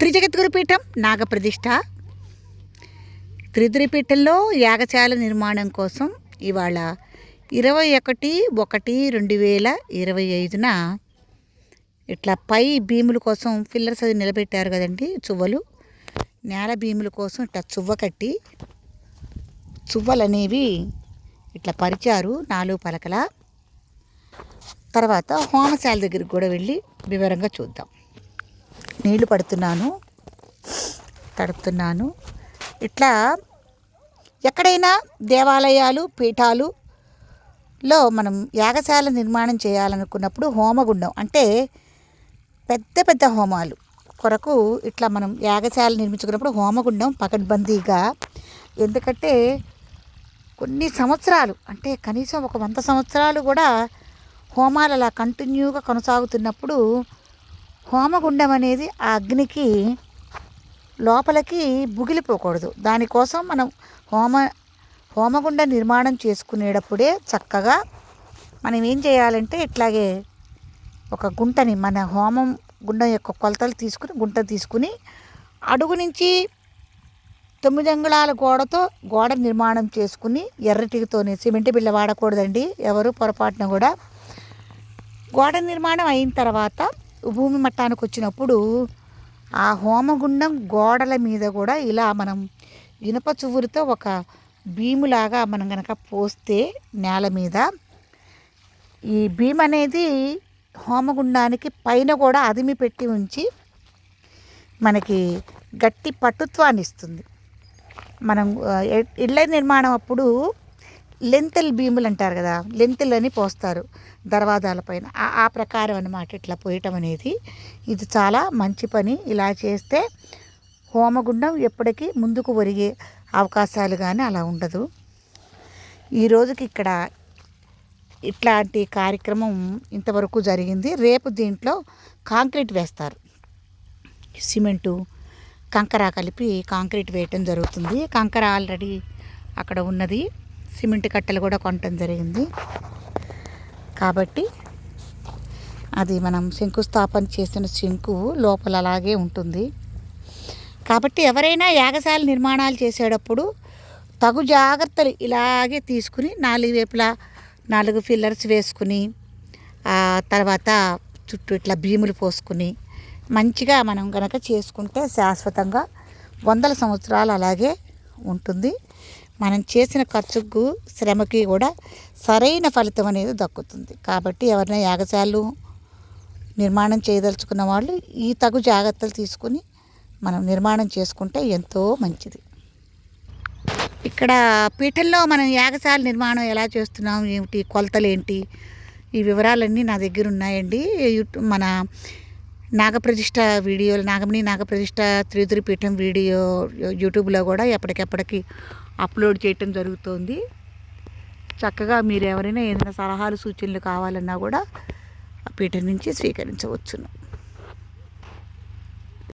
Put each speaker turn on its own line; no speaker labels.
త్రిజగద్గురు పీఠం నాగప్రతిష్ఠ. త్రిదురిపీఠంలో యాగశాల నిర్మాణం కోసం ఇవాళ ఇరవై ఒకటి ఒకటి రెండు వేల ఇరవై ఐదున ఇట్లా పై భీముల కోసం ఫిల్లర్స్ అది నిలబెట్టారు కదండి చువ్వలు. నేల భీముల కోసం ఇట్లా చువ్వ కట్టి చువ్వలు అనేవి ఇట్లా పరిచారు నాలుగు పలకల. తర్వాత హోమశాల దగ్గరికి కూడా వెళ్ళి వివరంగా చూద్దాం. నీళ్ళు పడుతున్నాను తడుపుతున్నాను. ఇట్లా ఎక్కడైనా దేవాలయాలు పీఠాలు లో మనం యాగశాల నిర్మాణం చేయాలనుకున్నప్పుడు హోమగుండం అంటే పెద్ద పెద్ద హోమాలు కొరకు ఇట్లా మనం యాగశాల నిర్మించుకున్నప్పుడు హోమగుండం పకడ్బందీగా. ఎందుకంటే కొన్ని సంవత్సరాలు అంటే కనీసం ఒక వంద సంవత్సరాలు కూడా హోమాలు అలా కంటిన్యూగా కొనసాగుతున్నప్పుడు హోమగుండం అనేది ఆ అగ్నికి లోపలికి బుగిలిపోకూడదు. దానికోసం మనం హోమ హోమగుండ నిర్మాణం చేసుకునేటప్పుడే చక్కగా మనం ఏం చేయాలంటే ఇట్లాగే ఒక గుంటని మన హోమం గుండం యొక్క కొలతలు తీసుకుని గుంట తీసుకుని అడుగు నుంచి తొమ్మిది అంగుళాల గోడతో గోడ నిర్మాణం చేసుకుని ఎర్రటికితోనే సిమెంట్ బిళ్ళ వాడకూడదండి ఎవరు పొరపాటున కూడా. గోడ నిర్మాణం అయిన తర్వాత భూమి మట్టానికి వచ్చినప్పుడు ఆ హోమగుండం గోడల మీద కూడా ఇలా మనం ఇనుప చువురితో ఒక భీములాగా మనం కనుక పోస్తే నేల మీద ఈ భీమ్ అనేది హోమగుండానికి పైన కూడా అదిమి పెట్టి ఉంచి మనకి గట్టి పట్టుత్వాన్ని ఇస్తుంది మనం ఇళ్ళ నిర్మాణం అప్పుడు లెంతెల్ భీములు అంటారు కదా లెంతెల్ అని పోస్తారు దర్వాజాల పైన. ఆ- ప్రకారం అనమాట ఇట్లా పోయటం అనేది. ఇది చాలా మంచి పని. ఇలా చేస్తే హోమగుండం ఎప్పటికీ ముందుకు ఒరిగే అవకాశాలు కానీ అలా ఉండదు. ఈ రోజుకి ఇక్కడ ఇట్లాంటి కార్యక్రమం ఇంతవరకు జరిగింది. రేపు దీంట్లో కాంక్రీట్ వేస్తారు. సిమెంటు కంకర కలిపి కాంక్రీట్ వేయటం జరుగుతుంది. కంకర ఆల్రెడీ అక్కడ ఉన్నది. సిమెంట్ కట్టెలు కూడా కొనటం జరిగింది. కాబట్టి అది మనం శంకుస్థాపన చేసిన శంకు లోపల అలాగే ఉంటుంది. కాబట్టి ఎవరైనా యాగశాల నిర్మాణాలు చేసేటప్పుడు తగు జాగ్రత్తలు ఇలాగే తీసుకుని నాలుగు వైపులా నాలుగు ఫిల్లర్స్ వేసుకుని తర్వాత చుట్టూ ఇట్లా భీములు పోసుకుని మంచిగా మనం కనుక చేసుకుంటే శాశ్వతంగా వందల సంవత్సరాలు అలాగే ఉంటుంది. మనం చేసిన ఖర్చుకు శ్రమకి కూడా సరైన ఫలితం అనేది దక్కుతుంది. కాబట్టి ఎవరైనా యాగశాలు నిర్మాణం చేయదలుచుకున్న వాళ్ళు ఈ తగు జాగ్రత్తలు తీసుకుని మనం నిర్మాణం చేసుకుంటే ఎంతో మంచిది. ఇక్కడ పీఠంలో మనం యాగశాల నిర్మాణం ఎలా చేస్తున్నాం? ఏమిటి? కొలతలు ఏంటి? ఈ వివరాలన్నీ నా దగ్గర ఉన్నాయండి. యూట్యూబ్ మన నాగప్రతిష్ట వీడియోలు నాగమణి నాగప్రతిష్ట త్రిదురి పీఠం వీడియో యూట్యూబ్లో కూడా ఎప్పటికెప్పటికి అప్లోడ్ చేయటం జరుగుతుంది. చక్కగా మీరు ఎవరైనా ఏదైనా సలహాలు సూచనలు కావాలన్నా కూడా ఆ పీఠం నుంచి స్వీకరించవచ్చును.